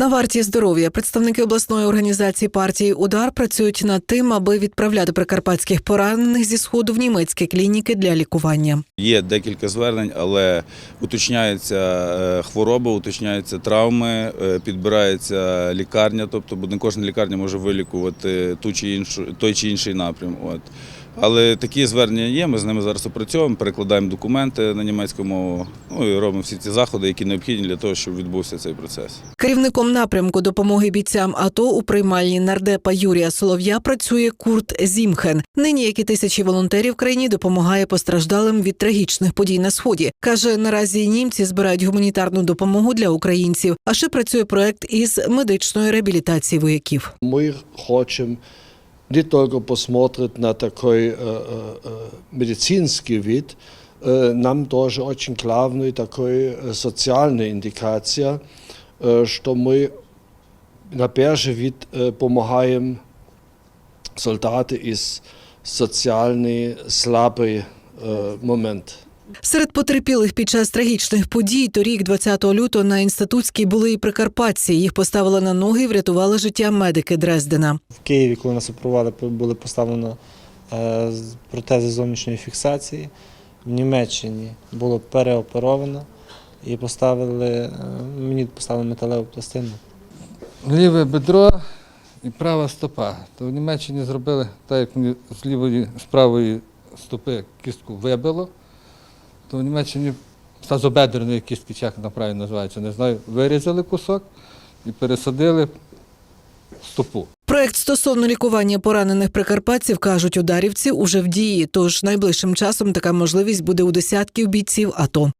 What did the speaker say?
На варті здоров'я представники обласної організації партії Удар працюють над тим, аби відправляти прикарпатських поранених зі сходу в німецькі клініки для лікування. Є декілька звернень, але уточняється е, хвороба, уточняються травми, е, підбирається лікарня, тобто не кожна лікарня може вилікувати ту чи іншу, той чи інший напрям. От. Але такі звернення є, ми з ними зараз опрацьовуємо, перекладаємо документи на німецьку мову, ну і робимо всі ці заходи, які необхідні для того, щоб відбувся цей процес. Керівником напрямку допомоги бійцям АТО у приймальні нардепа Юрія Солов'я працює Курт Зімхен. Нині, як і тисячі волонтерів в країні, допомагає постраждалим від трагічних подій на сході. каже, наразі німці збирають гуманітарну допомогу для українців. А ще працює проект із медичної реабілітації вояків. Мы хочем не только посмотреть на такой э, э, э, медицинский вид, э, нам тоже очень главная такой э, социальная индикация, э, что мы на первый вид э, помогаем солдаты из социальный слабый э, момент. Серед потерпілих під час трагічних подій торік, 20 лютого, на інститутській були і прикарпатці. Їх поставили на ноги і врятували життя медики Дрездена. В Києві, коли нас опробували, були поставлено е, протези зовнішньої фіксації. В Німеччині було переоперовано і поставили, е, мені поставили металеву пластину. ліве бедро і права стопа. То в Німеччині зробили так, як мені з лівої, з правої стопи кістку вибило, то в Німеччині тазобедреної кістки, як вона правильно називається, не знаю, вирізали кусок і пересадили стопу. Проект стосовно лікування поранених прикарпатців кажуть ударівці уже в дії. Тож найближчим часом така можливість буде у десятків бійців АТО.